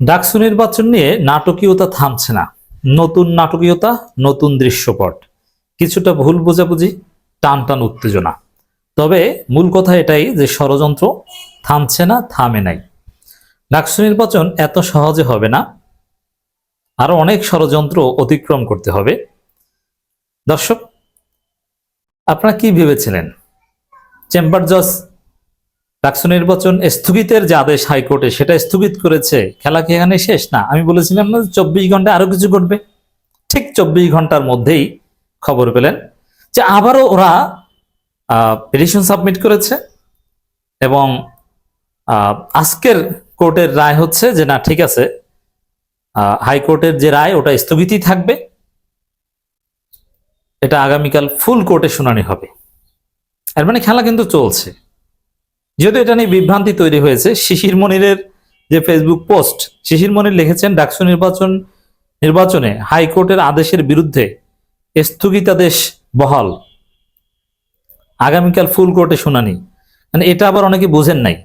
ডাকসু নির্বাচন নিয়ে নাটকীয়তা থামছে না। নতুন নাটকীয়তা, নতুন দৃশ্যপট। কিছুটা ভুল বোঝাবুঝি, টান টান উত্তেজনা। তবে মূল কথা এটাই যে ষড়যন্ত্র থামছে না, থামে নাই। ডাকসু নির্বাচন এত সহজে হবে না, আরও অনেক ষড়যন্ত্র অতিক্রম করতে হবে। দর্শক, আপনারা কি ভেবেছিলেন? চেম্বার জজ ডাকসু নির্বাচন স্থগিতের যে আদেশ হাইকোর্টে, সেটা স্থগিত করেছে। খেলা কি এখানে শেষ? না, আমি বলেছিলাম না চব্বিশ ঘণ্টা আরও কিছু ঘটবে। ঠিক চব্বিশ ঘণ্টার মধ্যেই খবর পেলেন যে আবারও ওরা পিটিশন সাবমিট করেছে এবং আজকের কোর্টের রায় হচ্ছে যে না, ঠিক আছে হাইকোর্টের যে রায়, ওটা স্থগিতই থাকবে। এটা আগামীকাল ফুল কোর্টে শুনানি হবে। এর মানে খেলা কিন্তু চলছে। যেহেতু এটা নিয়ে বিভ্রান্তি তৈরি হয়েছে, শিশির মনিরের যে ফেসবুক পোস্ট শিশির মনির লিখেছেন, ডাকসু নির্বাচন, নির্বাচনে হাইকোর্টের আদেশের বিরুদ্ধে স্থগিতাদেশ বহাল। আগামীকাল ফুল কোর্টে শুনানি। মানে এটা আবার অনেকে বোঝেন নাই।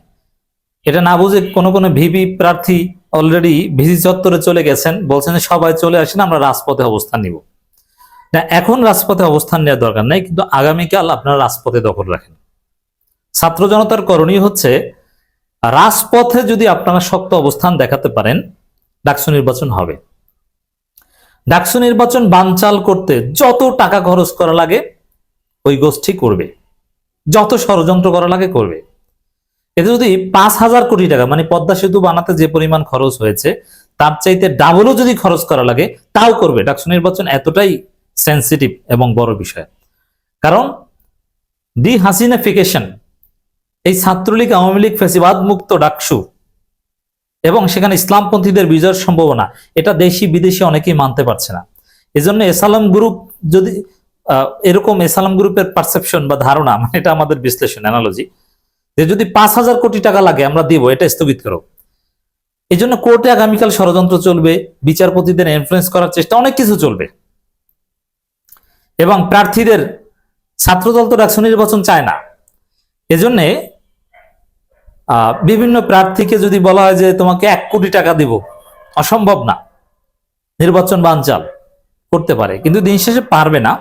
এটা না বুঝে কোনো কোনো ভিপি প্রার্থী অলরেডি ভিসি চত্বরে চলে গেছেন, বলছেন সবাই চলে আসেন, আমরা রাজপথে অবস্থান নিব। না, এখন রাজপথে অবস্থান নেওয়ার দরকার নাই, কিন্তু আগামীকাল আপনারা রাজপথে দখল রাখেন। ছাত্র জনতার করণীয় হচ্ছে রাজপথে যদি আপনারা শক্ত অবস্থান দেখাতে পারেন, ডাকসু নির্বাচন হবে। ডাকসু নির্বাচন বানচাল করতে যত টাকা খরচ করা লাগে, ওই গোষ্ঠী করবে। যত ষড়যন্ত্র করা লাগে, করবে। এতে যদি পাঁচ হাজার কোটি টাকা মানে পদ্মা সেতু বানাতে যে পরিমাণ খরচ হয়েছে, তার চাইতে ডাবলও যদি খরচ করা লাগে, তাও করবে। ডাকসু নির্বাচন এতটাই সেন্সিটিভ এবং বড় বিষয়। কারণ ডি হাসিনাফিকেশন এই ছাত্রলীগ আওয়ামী লীগ ফেসিবাদ মুক্ত ডাকসু। এবং সেখানে ইসলামপন্থীদের বিজয়ের সম্ভাবনা, এটা দেশি বিদেশি অনেকেই মানতে পারছে না। এজন্য এসালাম গ্রুপ যদি এরকম এসালাম গ্রুপের পারসেপশন বা ধারণা মানে এটা আমাদের বিশ্লেষণ অ্যানালজি যে যদি পাঁচ হাজার কোটি টাকা লাগে, আমরা দিব, এটা স্থগিত করো। এই জন্য কোর্টে আগামীকাল ষড়যন্ত্র চলবে, বিচারপতিদের ইনফ্লুয়েন্স করার চেষ্টা, অনেক কিছু চলবে। এবং প্রার্থীদের, ছাত্রদল তো ডাকসু নির্বাচন চায় না। এজন্যে বিভিন্ন প্রার্থীকে যদি বলা হয় যে তোমাকে এক কোটি টাকা দিব, অসম্ভব না। নির্বাচন বানচাল করতে পারে, কিন্তু দিন শেষে পারবে না।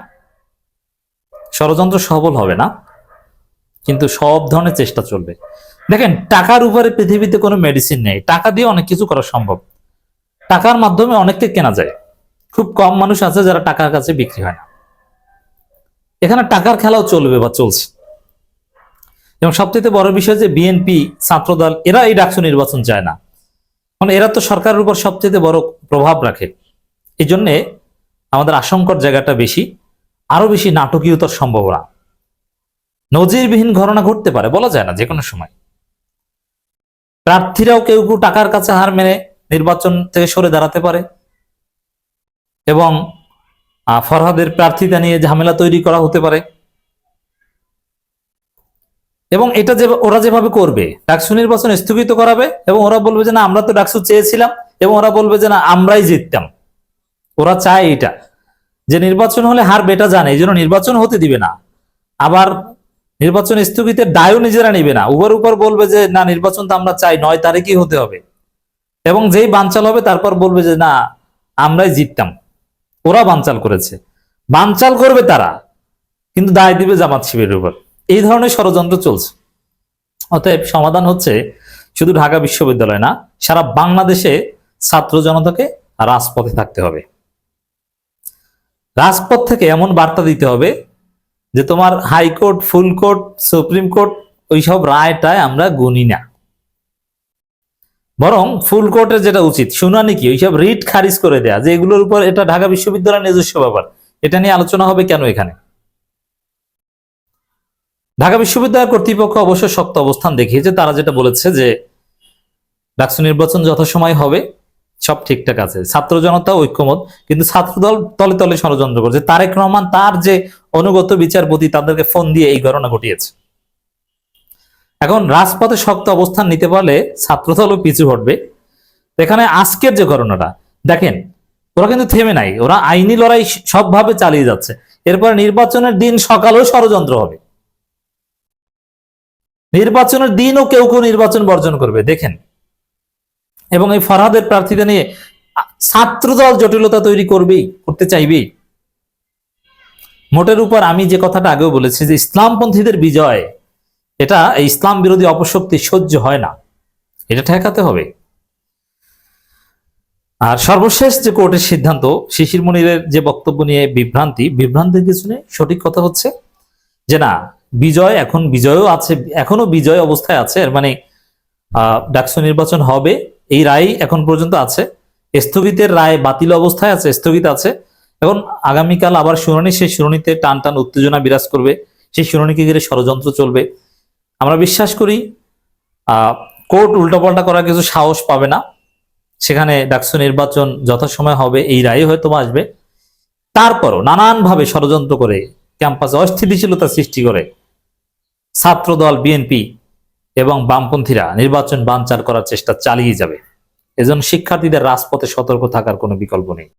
ষড়যন্ত্র সফল হবে না, কিন্তু সব ধরনের চেষ্টা চলবে। দেখেন, টাকার উপরে পৃথিবীতে কোনো মেডিসিন নেই। টাকা দিয়ে অনেক কিছু করা সম্ভব। টাকার মাধ্যমে অনেককে কেনা যায়। খুব কম মানুষ আছে যারা টাকার কাছে বিক্রি হয় না। এখানে টাকার খেলাও চলবে বা চলছে। এবং সবচেয়ে বড় বিষয় যে বিএনপি ছাত্রদল, এরা এই ডাকসু নির্বাচন চায় না। মানে এরা তো সরকারের উপর সবচেয়ে বড় প্রভাব রাখে। এই জন্যে আমাদের আশঙ্কর জায়গাটা বেশি আরও বেশি নাটকীয়তার সম্ভাবনা। নজিরবিহীন ঘটনা ঘটতে পারে, বলা যায় না যে কোনো সময়। প্রার্থীরাও কেউ কেউ টাকার কাছে হার মেনে নির্বাচন থেকে সরে দাঁড়াতে পারে। এবং ফরহাদের প্রার্থীতা নিয়ে ঝামেলা তৈরি করা হতে পারে। এবং এটা যে ওরা যেভাবে করবে, ডাকসু নির্বাচন স্থগিত করাবে এবং ওরা বলবে যে, না, আমরা তো ডাকসু চেয়েছিলাম। এবং ওরা বলবে যে, না, আমরাই জিততাম। ওরা চায় এটা। যে নির্বাচন হলে হার বেটা জানে, এই জন্য নির্বাচন হতে দিবে না। আবার নির্বাচন স্থগিতের দায়ও নিজেরা নিবে না। উভর উপর বলবে যে, না, নির্বাচন তো আমরা চাই, নয় তারিখই হতে হবে। এবং যেই বানচাল হবে, তারপর বলবে যে, না, আমরাই জিততাম। ওরা বানচাল করেছে। বানচাল করবে তারা, কিন্তু দায় দিবে জামাত শিবিরের উপর। এই ধরনের ষড়যন্ত্র চলছে। অতএব সমাধান হচ্ছে শুধু ঢাকা বিশ্ববিদ্যালয় না, সারা বাংলাদেশে ছাত্র জনতাকে রাজপথে থাকতে হবে। রাজপথ থেকে এমন বার্তা দিতে হবে যে তোমার high court full court supreme court ওইসব রায়টায় আমরা গুনি না। বরং ফুল কোর্টের যেটা উচিত, শুনানি কি, ওইসব রিট খারিজ করে দেয়া, যে এগুলোর উপর এটা ঢাকা বিশ্ববিদ্যালয়ের নিজস্ব ব্যাপার, এটা নিয়ে আলোচনা হবে কেন এখানে? ঢাকা বিশ্ববিদ্যালয় কর্তৃপক্ষ অবশ্য শক্ত অবস্থান দেখিয়েছে। তারা যেটা বলেছে যে ডাকসু নির্বাচন যথাসময় হবে, সব ঠিকঠাক আছে। ছাত্র জনতা ঐক্যমত, কিন্তু ছাত্রদল তলে তলে ষড়যন্ত্র করছে। তারেক রহমান তার যে অনুগত বিচারপতি, তাদেরকে ফোন দিয়ে এই ঘটনা ঘটিয়েছে। এখন রাজপথে শক্ত অবস্থান নিতে পারলে ছাত্রদলও পিছু হটবে। এখানে আজকের যে ঘটনাটা, দেখেন, ওরা কিন্তু থেমে নাই। ওরা আইনি লড়াই সবভাবে চালিয়ে যাচ্ছে। এরপর নির্বাচনের দিন সকালেও ষড়যন্ত্র হবে। নির্বাচনের দিনও কেউ কেউ নির্বাচন বর্জন করবে, দেখেন। এবং এই ফরহাদের প্রার্থীতা নিয়ে ছাত্রদল জটিলতা তৈরি করবেই, করতে চাইবেই। মোটের উপর আমি যে কথাটা আগেও বলেছি যে ইসলামপন্থীদের বিজয়, এটা এই ইসলাম বিরোধী অপশক্তি সহ্য হয় না। এটা ঠেকাতে হবে। আর সর্বশেষ যে কোর্টের সিদ্ধান্ত, শিশির মনিরের যে বক্তব্য নিয়ে বিভ্রান্তি, বিভ্রান্তির কিছু নেই, সঠিক কথা হচ্ছে যে না বিজয়, এখন বিজয়ও আছে, এখনও বিজয় অবস্থায় আছে, এর মানে ডাকসু নির্বাচন হবে, এই রায় এখন পর্যন্ত আছে, স্থগিতের রায় বাতিল অবস্থায় আছে, স্থগিত আছে, এখন আগামীকাল আবার শুনানি, সেই শুনানিতে টান টান উত্তেজনা বিরাজ করবে, সেই শুনানিকে ঘিরে ষড়যন্ত্র চলবে, আমরা বিশ্বাস করি কোর্ট উল্টাপাল্টা করার কিছু সাহস পাবে না, সেখানে ডাকসু নির্বাচন যথাসময় হবে, এই রায় হয়তো আসবে, তারপরও নানানভাবে ষড়যন্ত্র করে, ক্যাম্পাসে অস্থিতিশীলতা সৃষ্টি করে ছাত্রদল, বিএনপি এবং বামপন্থীরা নির্বাচন বানচার করার চেষ্টা চালিয়ে যাবে। এজন্য শিক্ষার্থীদের রাজপথে সতর্ক থাকার কোনো বিকল্প নেই।